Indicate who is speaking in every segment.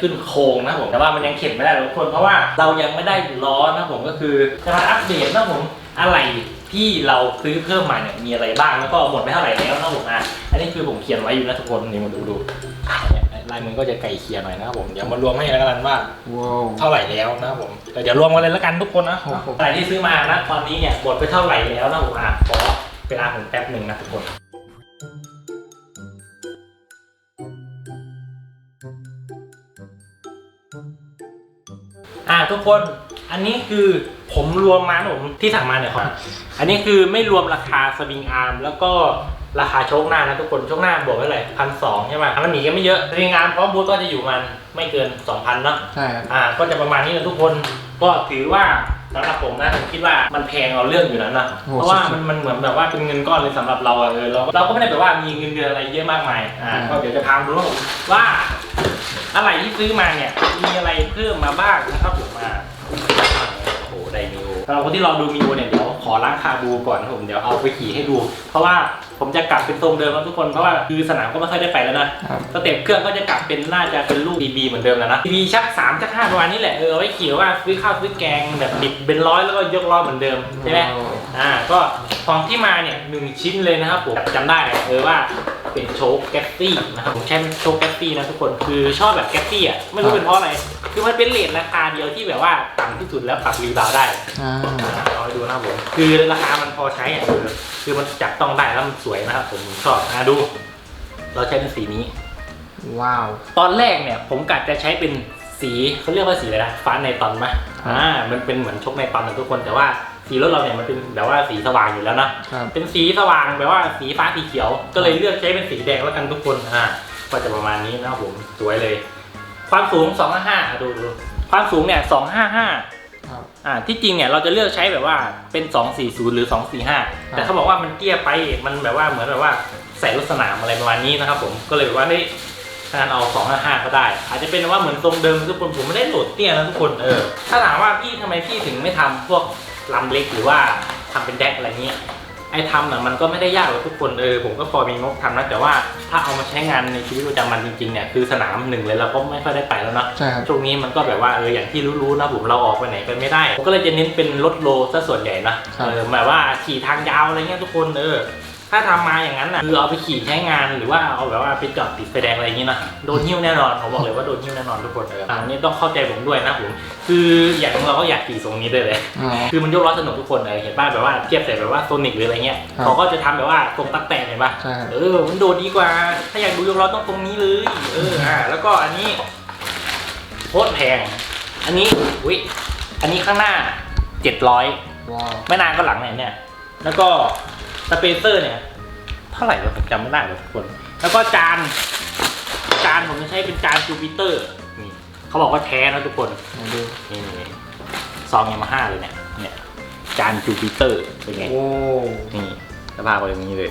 Speaker 1: ขึ้นโครงนะครับผมแต่ว่ามันยังเข็นไม่ได้ทุกคนเพราะว่าเรายังไม่ได้ล้อนะครับผมก็คือจะมาอัปเดตนะครับผมอะไรที่เราซื้อเพิ่มมาเนี่ยมีอะไรบ้างแล้วก็หมดไปเท่าไหร่แล้วนะครับผมอะอันนี้คือผมเขียนไว้อยู่นะทุกคนนี่มาดูดูเนี่ยลายมือก็จะไกลเคียงหน่อยนะครับผมเดี๋ยวมารวมให้แล้วกันว่า
Speaker 2: ว้าว
Speaker 1: เท่าไหร่แล้วนะครับผมแต่เดี๋ยวรวมกันเลยแล้วกันทุกคนนะ
Speaker 2: ครับผม
Speaker 1: อะไรที่ซื้อมานะตอนนี้เนี่ยหมดไปเท่าไหร่แล้วนะผมอะขอเวลาผมแป๊บหนึ่งนะทุกคนอ่า ทุกคนอันนี้คือผมรวมมานะผมที่สั่งมาเนี่ยครับ อันนี้คือไม่รวมราคาสวิงอาร์มแล้วก็ราคาโชคหน้านะทุกคนโชคหน้าบวกไว้เลยพันสองใช่ไหมมันหนีกันไม่เยอะสวิงอาร์มพร้อมบูทก็จะอยู่มันไม่เกินสองพันเนาะ
Speaker 2: ใช่ครับ
Speaker 1: อ่า ก็จะประมาณนี้นะทุกคนก็ถือว่าสำหรับผมนะผมคิดว่ามันแพงเอาเรื่องอยู่นะนะ
Speaker 2: โอ้
Speaker 1: เพราะว่า
Speaker 2: สุ
Speaker 1: มั
Speaker 2: ด
Speaker 1: นมันเหมือนแบบว่าเป็นเงินก้อนเลยสำหรับเราอะเออเราเราก็ไม่ได้แบบว่ามีเงินเดือนอะไรเยอะมากมายอ่า
Speaker 2: อืม
Speaker 1: ก็เดี๋ยวจะพามาดูว่าผมว่าอะไรที่ซื้อมาเนี่ยมีอะไรเพิ่มมาบ้างนะครับผ มมาโอ้โหไดมิวสำหรับคนที่ลองดูมิวเนี่ยเดี๋ยวขอล้างคาบูก่อนนะผมเดี๋ยวเอาไปขี่ให้ดู เพราะว่าผมจะกลับเป็นทรงเดิมแล้วทุกคนเพราะว่าคือสนามก็ไม่ค่อยได้ไปแล้วนะ
Speaker 2: ครับ
Speaker 1: สเต็ปเครื่องก็จะกลับเป็นน่าจะเป็นลูก BB เหมือนเดิมแล้วนะ BB ชัก3ชัก5ประมาณนี้แหละเออเอาไว้ขี่ว่าซื้อข้าวซื้อแกงแบบบิดเป็นร้อยแล้วก็ยกล้อเหมือนเดิมใช่ไหม
Speaker 2: ว้าว
Speaker 1: อ่าก็ของที่มาเนี่ยหนึ่งชิ้นเลยนะครับผมจำได้เออว่า เป็นโชคแกตตี้นะครับผมใช้เป็นโชคแกตตี้นะทุกคนคือชอบแบบแกตตี้อะไม่รู้เป็นเพราะอะไรคือมันเป็นเลทราคาเดียวที่แบบว่าต่ำที่สุดแล้วปรับรีบาวด์ได้
Speaker 2: อ่า
Speaker 1: อ่าเอาไปดูนะครับผมคือราคามันพอใช้อะเออคือมันจับต้องได้แล้วมันสวยนะครับผมชอบอ่าดู เราใช้เป็นสีนี้
Speaker 2: ว้าว
Speaker 1: ตอนแรกเนี่ยผมกะจะใช้เป็นสีเขาเรียกว่าสีอะไรนะฟ้าในตอนไหม
Speaker 2: ครับ
Speaker 1: อ่ามันเป็นเหมือนชกในตอนนะทุกคนแต่ว่า สีรถเราเนี่ยมันเป็นแบบว่าสีสว่างอยู่แล้วนะครับ เป็นสีสว่างแบบว่าสีฟ้าสีเขียว ก็เลยเลือกใช้เป็นสีแดงแล้วกันทุกคนอ่าก็จะประมาณนี้นะครับผมสวยเลย ความสูง255ดูดูความสูงเนี่ย255
Speaker 2: ครับ
Speaker 1: อ่าที่จริงเนี่ยเราจะเลือกใช้แบบว่าเป็น 240 หรือ 245 แต่เขาบอกว่ามันเตี้ยไปมันแบบว่าเหมือนแบบว่าใส่รถสนามอะไรประมาณนี้นะครับผมก็เลยแบบว่าเฮ้ยถ้างั้นเอา255 ก็ได้ อาจจะเป็นว่าเหมือนทรงเดิมทุกคนผมไม่ได้โหลดเตี้ยนะทุกคนเออถ้าถามว่าพี่ทำไมพี่ถึงไม่ทำพวก ลำเล็กหรือว่าทำเป็นแดกอะไรเงี้ยไอ้ทำน่ะมันก็ไม่ได้ยากหรอกทุกคนเออผมก็พอมีงบทำนะแต่ว่าถ้าเอามาใช้งานในชีวิตประจำวันจริงๆเนี่ยคือสนามหนึ่งเลยเราก็ไม่ค่อยได้ไปแล้วเนาะ
Speaker 2: ใช่ครับ
Speaker 1: ช่วงนี้มันก็แบบว่าเอออย่างที่รู้ๆนะผมเราออกไปไหนกันไม่ได้ผมก็เลยจะเน้นเป็นรถโลซะส่วนใหญ่นะครับ เออแบบว่าขี่ทางยาวอะไรเงี้ยทุกคนเออ ถ้าทำมาอย่างนั้นน่ะคือเอาไปขี่ใช้งานหรือว่าเอาแบบว่าไปจอดติดไฟแดงอะไรอย่างงี้นะโดนหิ้วแน่นอนผมบอกเลยว่าโดนหิ้วแน่นอนทุกคนเอออันนี้ต้องเข้าใจผมด้วยนะผมคืออย่างเราก็อยากขี่ทรงนี้ด้วยเลย
Speaker 2: อ๋อ
Speaker 1: คือมันยกล้อสนุกทุกคนเลยเห็นป่ะแบบว่าเทียบแต่แบบว่าโซนิกหรืออะไรเงี้ย
Speaker 2: ครับ
Speaker 1: เขาก็จะทำแบบว่าตรงตักแตกเห็นป่ะ
Speaker 2: ใช่ครับ
Speaker 1: เออมันโดดดีกว่า ถ้าอยากดูยกล้อต้องตรงนี้เลยเอออ่าแล้วก็อันนี้โคตรแพง อันนี้อุ้ยอันนี้ข้างหน้า700
Speaker 2: ว้าว
Speaker 1: ไม่นานก็หลังเนี่ยเนี่ยแล้วก็ สเปเซอร์เนี่ยเท่าไหร่วะผมจำไม่ได้เลยทุกคน แล้วก็จาน จานผมจะใช้เป็นจานจูปิเตอร์นี่เขาบอกว่าแท้นะทุกคน
Speaker 2: มาดู
Speaker 1: นี่นี่ซองยามาฮ่าเลยเนี่ยเนี่ย จานจูปิเตอร์เป็นไง
Speaker 2: โอ้
Speaker 1: นี่สภาพเป็นอย่างนี้เลย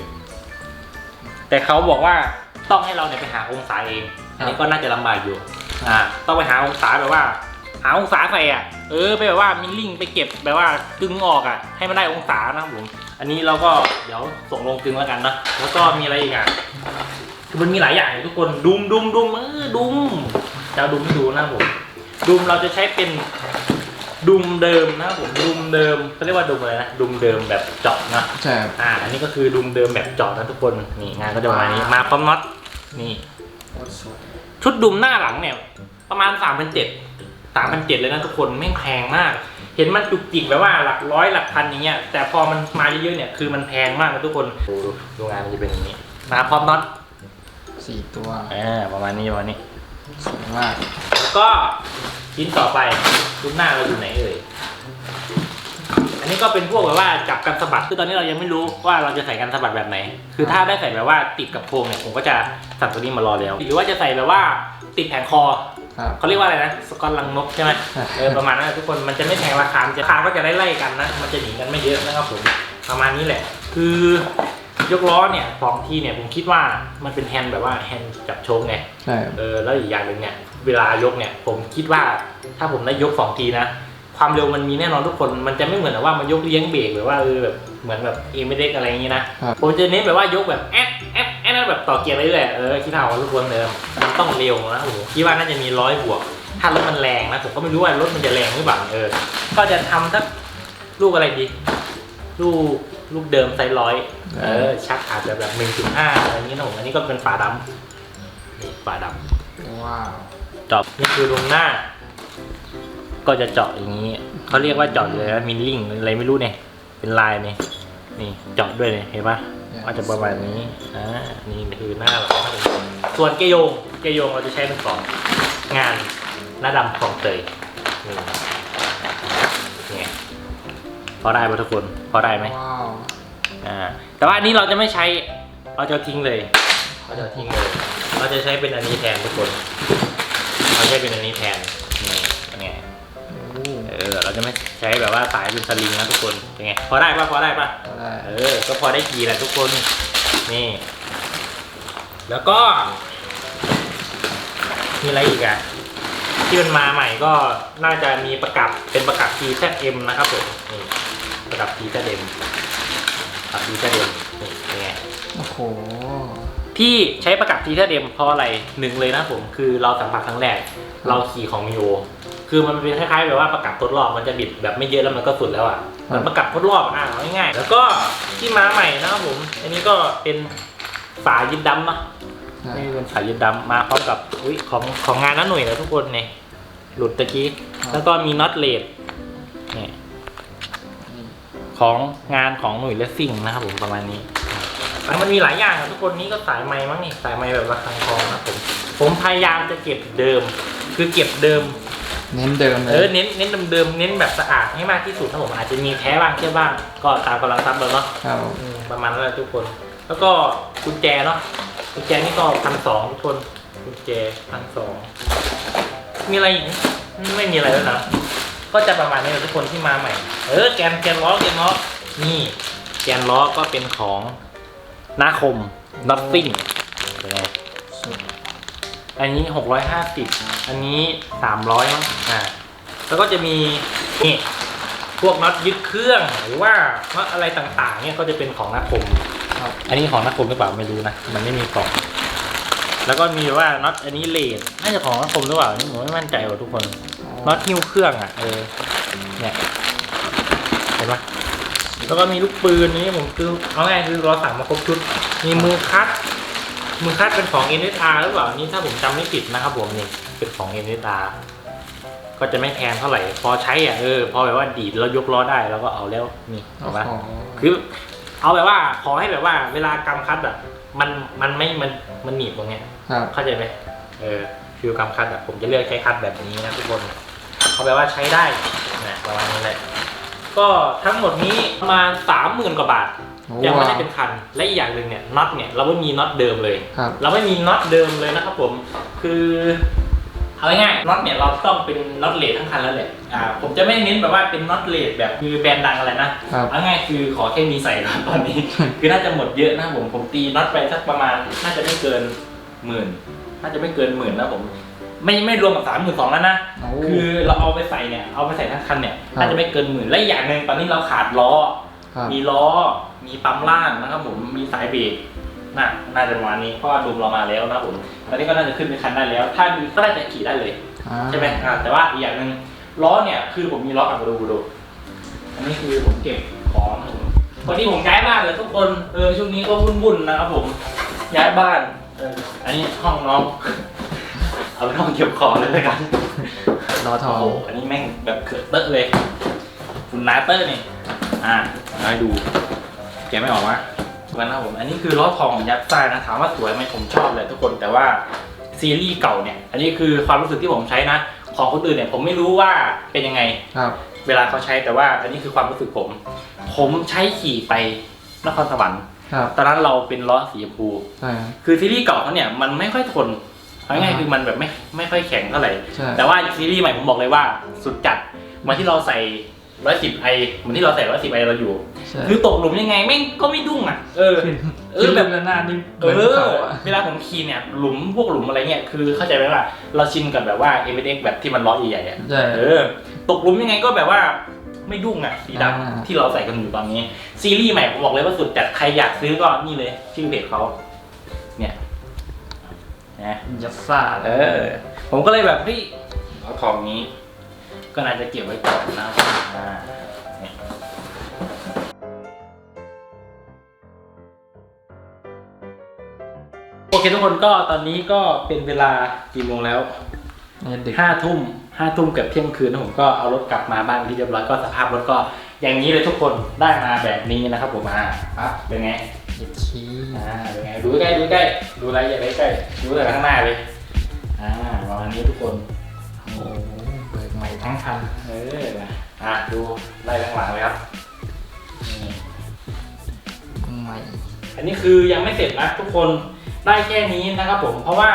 Speaker 1: แต่เขาบอกว่าต้องให้เราเนี่ยไปหาองศาเองอันนี้ก็น่าจะลำบากอยู่ อ่า ต้องไปหาองศาแบบว่า หาองศาใส่อะ เออไปแบบว่ามิลลิ่งไปเก็บแบบว่ากึ่งออกอะ ให้มันได้องศานะครับผม อันนี้เราก็เดี๋ยวส่งลงกึ่งแล้วกันนะ แล้วก็มีอะไรอีกอะ คือมันมีหลายอย่างเลยทุกคน ดุมดุมดุมเออดุมจะเอาดุมให้ดูนะครับผม ดุมเราจะใช้เป็นดุมเดิมนะครับผม ดุมเดิมเขาเรียกว่าดุมอะไรนะ ดุมเดิมแบบเจาะนะ
Speaker 2: ใช่ครับ
Speaker 1: อ่า อันนี้ก็คือดุมเดิมแบบเจาะนะทุกคน นี่งานก็จะประมาณนี้ มาพร้อมน็อต นี่
Speaker 2: โอ้สวย
Speaker 1: ชุดดุมหน้าหลังเนี่ย ประมาณ3 0 0 7 3 0 0เลยนะทุกคนแม่งแพงมาก เห็นมันจุกจิกแบบว่าหลักร้อยหลักพันอย่างเงี้ยแต่พอมันมาเยอะๆเนี่ยคือมันแพงมากนะทุกคนดูดูดูงานมันจะเป็นอย่างนี้มาพร้อมน็อต
Speaker 2: สี่ตัว
Speaker 1: อ่าประมาณนี้ประมาณนี้
Speaker 2: สวยมาก
Speaker 1: แล้วก็ชิ้นต่อไปรูปหน้าเราอยู่ไหนเอ่ยอันนี้ก็เป็นพวกแบบว่าจับกันสะบัดคือตอนนี้เรายังไม่รู้ว่าเราจะใส่กันสะบัดแบบไหน คือถ้าได้ใส่แบบว่าติดกับโครงเนี่ยผมก็จะสั่งตัวนี้มารอแล้ว หรือว่าจะใส่แบบว่าติดแผงคอ
Speaker 2: ครับ
Speaker 1: เขาเรียกว่าอะไรนะสกอตลังนกใช่ไหม
Speaker 2: ใช่
Speaker 1: เออประมาณนั้นนะทุกคนมันจะไม่แพงราคามันจะราคาก็จะได้ไล่กันนะมันจะหนีกันไม่เยอะนะครับผมประมาณนี้แหละ คือยกล้อเนี่ยสองทีเนี่ยผมคิดว่ามันเป็นแฮนด์แบบว่าแฮนด์จับโชคไง
Speaker 2: ใช่ครับ
Speaker 1: เออแล้วอีกอย่างหนึ่งเนี่ยเวลายกเนี่ยผมคิดว่าถ้าผมได้ยกสองทีนะความเร็วมันมีแน่นอนทุกคนมันจะไม่เหมือนแบบว่ามันยกเลี้ยงเบรกหรือว่าเออแบบเหมือนแบบเอเมเด็กอะไรอย่างงี้นะครับผมจะเน้นแบบว่ายกแบบแอดแอด แอดแบบต่อเกียร์ไปเรื่อยเออคิดเอาทุกคนเดิมมันต้องเร็วนะโอ้โหคิดว่าน่าจะมีร้อยบวก ถ้ารถมันแรงนะผมก็ไม่รู้ว่ารถมันจะแรงหรือเปล่าเออ ก็จะทำสักลูกอะไรดี ลูกลูกเดิมไซส์ร้อยเออชักอาจจะแบบหนึ่งจุดห้าอะไรอย่างนี้นะผมอันนี้ก็เป็นฝาดำนี่ฝาดำ
Speaker 2: ว้าว
Speaker 1: เจาะนี่คือลงหน้า ก็จะเจาะอย่างนี้เขาเรียกว่าเจาะเลยนะมิลลิ่งอะไรไม่รู้เนี่ยเป็นลายเนี่ยนี่เจาะด้วยเนี่ยเห็นปะ ว่าจะประมาณนี้อ่านี่คือหน้าเราครับผมส่วนเกยงเกยงเราจะใช้เป็นของงานหน้าดำของเตยนี่เนี่ยพอได้ปะทุกคนพอได้ไหม
Speaker 2: ว้าว
Speaker 1: อ่าแต่ว่าอันนี้เราจะไม่ใช้เราจะทิ้งเลย เราจะทิ้งเลย เราจะใช้เป็นอันนี้แทนทุกคน เราใช้เป็นอันนี้แทนนี่เป็น จะไม่ใช้แบบว่าสายเป็นสลิงนะทุกคนเป็นไงพอได้ปะพอได้ปะ
Speaker 2: ก็ได้
Speaker 1: เออ ก็พอได้กี่แหละทุกคนนี่ แล้วก็ มีอะไรอีกอะที่มันมาใหม่ก็น่าจะมีประกับเป็นประกับ TZM นะครับผมนี่ประกับ TZM ประกับ TZM นี่เป็นไง
Speaker 2: โอ้โห
Speaker 1: ที่ใช้ประกับ TZM เพราะอะไรหนึ่งเลยนะผมคือเราสัมผัสครั้งแรก เราขี่ของมิโอ คือมันเป็นคล้ายๆแบบว่าประกับทดรอบมันจะบิดแบบไม่เยอะแล้วมันก็สุดแล้วอะเหมือนประกับทดรอบอะเอาง่ายๆแล้วก็ที่มาใหม่นะครับผม อันนี้ก็เป็นฝายึดดำเนอะนี่เป็นสายยึดดำมาพร้อมกับอุ้ยของของงานนั้นหน่วยนะทุกคนเนี่ยหลุดตะกี้ แล้วก็มีน็อตเลดเนี่ยของงานของหน่วยเลสซิ่งนะครับผมประมาณนี้อะมันมีหลายอย่างอะทุกคนนี่ก็สายไม้มั้งนี่สายไม้แบบระฆังทองนะผมผมพยายามจะเก็บเดิม คือเก็บเดิม
Speaker 2: เน้นเดิมเล
Speaker 1: เอยอเน้นเน้นเดิมๆเน้นแบบสะอาดให้มากที่สุดนะผมอาจจะมีแท้บ้างเชื่อบ้าง ก็ตามกำลังทรัพย์เราเนาะ
Speaker 2: ครับ
Speaker 1: อืมประมาณนั้นแหละทุกคน แล้วก็กุญแจเนาะกุญแจนี่ก็พันสองทุกคนกุญแจพันสองมีอะไรอีกไหมไม่มีอะไรแล้วนะก็จะประมาณนี้แหละทุกคนที่มาใหม่ เออแกนแกนล้อแกนล้อนี่แกนล้อก็เป็นของนาคมน็อตซิ่งเป็นไง
Speaker 2: สุด
Speaker 1: อันนี้หกร้อยห้าสิบอันนี้สามร้อยมั้งอ่าแล้วก็จะมีนี่พวกน็อตยึดเครื่องหรือว่าน็อตอะไรต่างๆ เนี่ยก็จะเป็นของนักคม
Speaker 2: ครับ
Speaker 1: อันนี้ของนักคมหรือเปล่าไม่รู้นะมันไม่มีกล่องแล้วก็มีว่าน็อตอันนี้เลดน่าจะของนักคมหรือเปล่านี่ผมไม่มั่นใจว่าทุกคนน็อตหิ้วเครื่องอะเออเนี่ยเห็นปะแล้วก็มีลูกปืนนี้ผมคือเอาง่ายคือเราสั่งมาครบชุด มีมือคัด มือคัดเป็นของ NSR หรือเปล่านี่ถ้าผมจำไม่ผิดนะครับผมนี่เป็นของ NSR ก็จะไม่แพงเท่าไหร่ พอใช้อะเออพอแบบว่าดีดแล้วยกล้อได้แล้วก็เอาแล้วนี่
Speaker 2: โอ้
Speaker 1: เห็น
Speaker 2: โห
Speaker 1: ปะคือ เอาแบบว่าขอให้แบบว่า เวลากำคัดอะมันมันไม่มันมันหนีบตรงเนี้ย
Speaker 2: ครับ
Speaker 1: เข้าใจไหมเออฟิวกำคัดอะผมจะเลือกใช้คัดแบบนี้นะทุกคนเขาแปลว่าใช้ได้นะประมาณนี้เลยก็ทั้งหมดนี้ประมาณสามหมื่นกว่าบาท
Speaker 2: โอ้
Speaker 1: ยังไม่ได้
Speaker 2: ว้าว
Speaker 1: เป็นคัน และอีกอย่างหนึ่งเนี่ยน็อตเนี่ยเราไม่มีน็อตเดิมเลย
Speaker 2: ครับ
Speaker 1: เราไม่มีน็อตเดิมเลยนะครับผม คือเอาง่ายๆน็อตเนี่ยเราต้องเป็นน็อตเลททั้งคันแล้วแหละ อ่า ผมจะไม่เน้นแบบว่าเป็นน็อตเลทแบบคือแบรนด์ดังอะไรนะ
Speaker 2: ครับ
Speaker 1: เอาง่ายคือขอแค่มีใส่ก่อนตอนนี้ คือน่าจะหมดเยอะนะครับผม ผมตีน็อตไปสักประมาณ น่าจะไม่เกินหมื่น น่าจะไม่เกินหมื่นนะผม ไม่ไม่รวมกับสามหมื่นสองแล้วนะ
Speaker 2: โอ้
Speaker 1: คือเราเอาไปใส่เนี่ย เอาไปใส่ทั้งคันเนี่ย
Speaker 2: ครับ
Speaker 1: น่าจะไม่เกินหมื่น และอีกอย่างหนึ่งตอนนี้เราขาดล้อ
Speaker 2: ครับ
Speaker 1: มีล้อ มีปั๊มล่างนะครับผมมีสายเบรกน่าน่าจะประมาณนี้เพราะว่าดูมเรามาแล้วนะครับผมตอนนี้ก็น่าจะขึ้นเป็นคันได้แล้ว ถ้ามีก็น่าจะขี่ได้เลย
Speaker 2: อ่า
Speaker 1: ใช่ไหมอ่าแต่ว่าอีกอย่างหนึ่งล้อเนี่ยคือผมมีล้ออัดดูดูอันนี้คือผมเก็บของผมวันนี้ผมย้ายบ้านเลยทุกคนเออช่วงนี้ก็วุ่นๆนะครับผมย้ายบ้านเอออันนี้ห้องน้อง เอาไปนห้องเก็บของเลยแล้วกัน
Speaker 2: ล้อทอ
Speaker 1: โอ้
Speaker 2: ง
Speaker 1: โหอันนี้แม่งแบบเขิดเตอะเลยคุณนาเตอร์นี่อ่าเอาให้ดู แกะไม่ออกวะวันนะครับผม อันนี้คือล้อทองของยักษ์ไส้นะ ถามว่าสวยไหมผมชอบเลยทุกคน แต่ว่าซีรีส์เก่าเนี่ย อันนี้คือความรู้สึกที่ผมใช้นะ ของคนอื่นเนี่ยผมไม่รู้ว่าเป็นยังไง
Speaker 2: ครับ
Speaker 1: เวลาเขาใช้แต่ว่าอันนี้คือความรู้สึกผม ผมใช้ขี่ไปนครสวรรค์
Speaker 2: ครับ
Speaker 1: ตอนนั้นเราเป็นล้อสีชมพู
Speaker 2: ใช่
Speaker 1: คือซีรีส์เก่าเขาเนี่ยมันไม่ค่อยทนเอาง่าย
Speaker 2: อ่า
Speaker 1: ๆคือมันแบบไม่ไม่ค่อยแข็งเท่าไหร่
Speaker 2: ใช่
Speaker 1: แต่ว่าซีรีส์ใหม่ผมบอกเลยว่าสุดจัดเหมือนที่เราใส่ ร้อยสิบไอเหมือนที่เราใส่ร้อยสิบไอเราอยู่
Speaker 2: ใช่
Speaker 1: คือตกหลุมยังไงแม่งก็ไม่ดุ้งอะ เออ
Speaker 2: ขึ้น
Speaker 1: เออแบบ
Speaker 2: ขึ้นหน้านี่
Speaker 1: เอ
Speaker 2: เหมือนภูเขา
Speaker 1: อ
Speaker 2: อะ
Speaker 1: เวลาผมขี่เนี่ยหลุมพวกหลุมอะไรเนี่ยคือเข้าใจไหมว่าเราชินกับแบบว่า m อ x แบบที่มันล้อใหญ่ๆอะ
Speaker 2: ใช่
Speaker 1: เออ ตกหลุมยังไงก็แบบว่าไม่ดุ้งอะสี
Speaker 2: อ่า
Speaker 1: ดำที่เราใส่กันอยู่ตอนนี้ ซีรีส์ใหม่ผมบอกเลยว่าสุดจัดใครอยากซื้อก็นี่เลย ชื่อเพจเขาเนี่ยนะ
Speaker 2: ยัดซ่า
Speaker 1: เออ ผมก็เลยแบบเฮ้ยเอาของนี้ ก็น่าจะเก็บไว้ก่อนนะอ่าเนี่ยโอเคทุกคนก็ตอนนี้ก็เป็นเวลากี่โมงแล้ว
Speaker 2: เนี่ยดึก
Speaker 1: ห้าทุ่มห้าทุ่มเกือบเที่ยงคืนนะผมก็เอารถกลับมาบ้านที่เรียบร้อยก็สภาพรถก็อย่างนี้เลยทุกคนได้มาแบบนี้นะครับผมอ่าปั๊บเป็นไง
Speaker 2: เย็ดขี้
Speaker 1: อ่าเป็นไงดูใกล้ดูใกล้ดูอะไรอย่าไปใกล้ดูแต่ข้างหน้าเลยอ่าประมาณนี้ทุกคน
Speaker 2: โอ้โหเบิกให ม่ทั้งคัน
Speaker 1: เอออะดูไล่ข้างหลังเลยครับนี่
Speaker 2: ใหม่
Speaker 1: อันนี้คือยังไม่เสร็จนะทุกคนได้แค่นี้นะครับผมเพราะว่า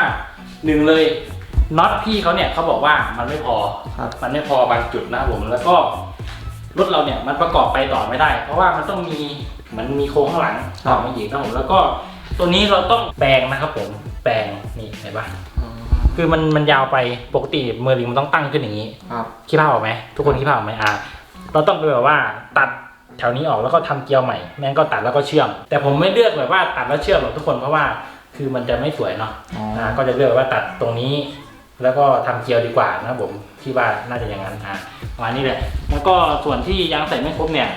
Speaker 1: หนึ่งเลยน็อตพี่เขาเนี่ยเขาบอกว่ามันไม่พอ
Speaker 2: ครับ
Speaker 1: มันไม่พอบางจุดนะครับผมแล้วก็รถเราเนี่ยมันประกอบไปต่อไม่ได้ เพราะว่ามันต้องมีเหมันมีโค้งข้างหลังต่อมาอีกนะครับผมแล้วก็ตัวนี้เราต้องแปลงนะครับผมแปลงนี่เห็นปะ
Speaker 2: อ๋อ
Speaker 1: คือมันมันยาวไปปกติเมอร์ลิงมันต้องตั้งขึ้นอย่างนี้
Speaker 2: ครับ
Speaker 1: คิดภาพออกไหมทุกคนคิดภาพออกไหมอ่าเราต้องไปแบบว่าตัดแถวนี้ออกแล้วก็ทำเกลียวใหม่แม่งก็ตัดแล้วก็เชื่อม แต่ผมไม่เลือกแบบว่าตัดแล้วเชื่อมหรอกทุกคนเพราะว่าคือมันจะไม่สวยเนาะ
Speaker 2: อ๋อ
Speaker 1: อ่าก็จะเลือกว่าตัดตรงนี้ แล้วก็ทำเกลียวดีกว่านะครับผมที่ว่าน่าจะอย่างนั้นอ่าประมาณนี้แหละแล้วก็ส่วนที่ยังใส่ไม่ครบเนี่ย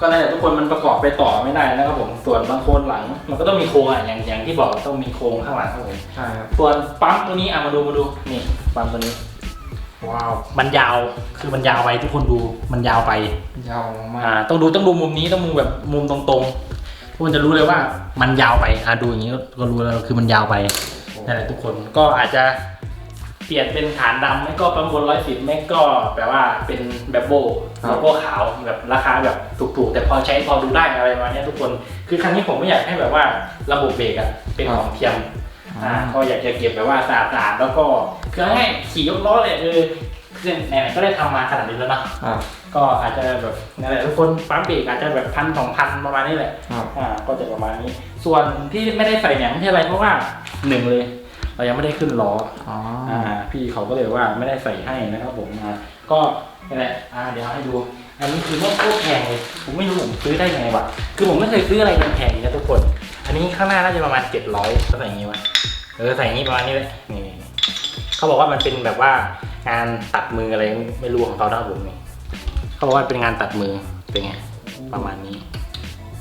Speaker 1: ก็นั่นแหละทุกคนมันประกอบไปต่อไม่ได้นะครับผมส่วนบางโคนหลัง มันก็ต้องมีโครงอะอย่างอย่างที่บอกต้องมีโครงข้างหลังครับผม
Speaker 2: ใช่ครับ
Speaker 1: ส่วนปั๊มตัวนี้อะมาดูมาดูนี่ปั๊มตัวนี้
Speaker 2: ว้าว
Speaker 1: มันยาวคือมันยาวไปทุกคนดูมันยาวไป
Speaker 2: ยาวมา
Speaker 1: อ่ากต้องดูต้องดูมุมนี้ต้องมุมแบบมุมตรงๆทุกคนจะรู้เลยว่ามันยาวไปอ่าดูอย่างนี้ก็รู้แล้วคือมันยาวไปนั่นแหละทุกคนก็อาจจะ เปลี่ยนเป็นฐานดำไม่ก็ประมวลร้อยสิบไม่ก็แปลว่าเป็นแบบโบโลโก้ขาวแบบราคาแบบถูกๆ แต่พอใช้พอดูได้อะไรประมาณเนี้ยทุกคน คือครั้งนี้ผมไม่อยากให้แบบว่าระบบเบรกอะเป็นของเทียม อ่าก็อยากจะเก็บแบบว่าสะอาดๆแล้วก็คือให้ขี่ยกล้อเลยเออคือไหนๆก็ได้ทำมาขนาดนี้แล้วเนาะ
Speaker 2: ครับ
Speaker 1: ก็อาจจะแบบนั่นแหละทุกคนปั๊มเบรกอาจจะแบบพันสองพันประมาณนี้แหละ
Speaker 2: ครับ
Speaker 1: อ่าก็จะประมาณนี้ ส่วนที่ไม่ได้ใส่เนี่ยไม่ใช่อะไรเพราะว่าหนึ่งเลย เรายังไม่ได้ขึ้นล้อ
Speaker 2: อ๋อ
Speaker 1: อ่าพี่เขาก็เลยว่าไม่ได้ใส่ให้นะครับผมอ่าก็นี่นแหละอ่าเดี๋ยวให้ดู อันนี้คือไม่โคตรแพงเลยผมไม่รู้ผมซื้อได้ยังไงวะคือผมไม่เคยซื้ออะไรแพงๆนะทุกคน อันนี้ข้างหน้าน่าจะประมาณเจ็ดร้อยก็ใส่อย่างนี้วะเออใส่อย่างนี้ประมาณนี้เลยนี่ๆเขาบอกว่ามันเป็นแบบว่างานตัดมืออะไรไม่รู้ของเขานะครับผมนี่เขาบอกว่าเป็นงานตัดมือเป็นไงประมาณนี้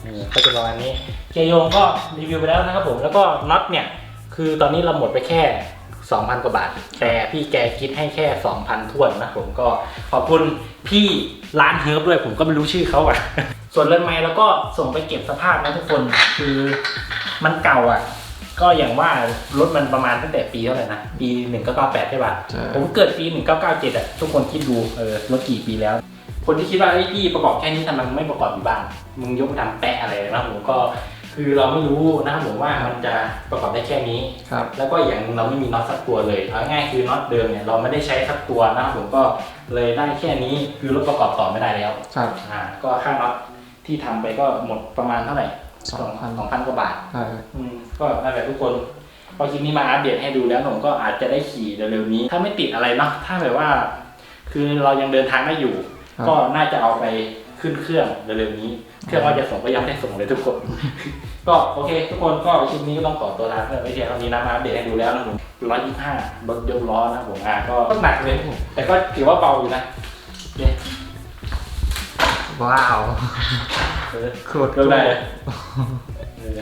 Speaker 1: นี่ก็จะประมาณนี้เกียร์โยงก็รีวิวไปแล้วนะครับผมแล้วก็น็อตเนี่ย คือตอนนี้เราหมดไปแค่ 2,000 กว่าบาท แต่พี่แกคิดให้แค่ 2,000ท้วนนะผมก็ขอบคุณพี่ร้านเฮิร์บด้วยผมก็ไม่รู้ชื่อเขาอะ ส่วนเรือนไม้เราก็ส่งไปเก็บสภาพนะทุกคนคือมันเก่าอะ ก็อย่างว่ารถมันประมาณตั้งแต่ปีเท่าไหร่นะ ปี 1998 ใช่ป่ะ
Speaker 2: ใช่
Speaker 1: ผมเกิดปี 1997 อะ ทุกคนคิดดูเออรถกี่ปีแล้ว คนที่คิดว่าไอ้ยพี่ประกอบแค่นี้ทำไมมึงไม่ประกอบอยู่บ้าน มึงยกมาทำแปะอะไรนะผมก็ คือเราไม่รู้นะครับผมว่ามันจะประกอบได้แค่นี้
Speaker 2: ครับ
Speaker 1: แล้วก็อย่างหนึ่งเราไม่มีน็อตสักตัวเลยเอาง่ายๆคือน็อตเดิมเนี่ยเราไม่ได้ใช้สักตัวนะครับผมก็เลยได้แค่นี้คือรถประกอบต่อไม่ได้แล้ว
Speaker 2: ครับ
Speaker 1: อ่าก็ค่าน็อตที่ทำไปก็หมดประมาณเท่าไหร่
Speaker 2: สองพัน
Speaker 1: สองพันกว่าบาท
Speaker 2: ใช่
Speaker 1: อืมก็นั่นแหละทุกคน พอคลิปนี้มาอัปเดตให้ดูแล้วผมก็อาจจะได้ขี่เร็วๆนี้ ถ้าไม่ติดอะไรเนาะถ้าแบบว่า คือเรายังเดินทางได้อยู่
Speaker 2: ครับ
Speaker 1: ก็น่าจะเอาไปขึ้นเครื่องเร็วๆนี้ เครื่องว่าจะส่งก็ยังไม่ได้ส่งเลยทุกคน ก็โอเค ทุกคนก็คลิปนี้ก็ต้องขอตัวลาเพื่อนไว้เพียงเท่านี้นะมาอัปเดตให้ดูแล้วนะผมร้อยยี่ห้ารถยกล้อนะผมอ่าก็หนักเลยแต่ก็ถือว่าเบาอยู่นะเนี่ย
Speaker 2: ว้าว
Speaker 1: เออ
Speaker 2: โคตร
Speaker 1: เริ่มได้เลยเออ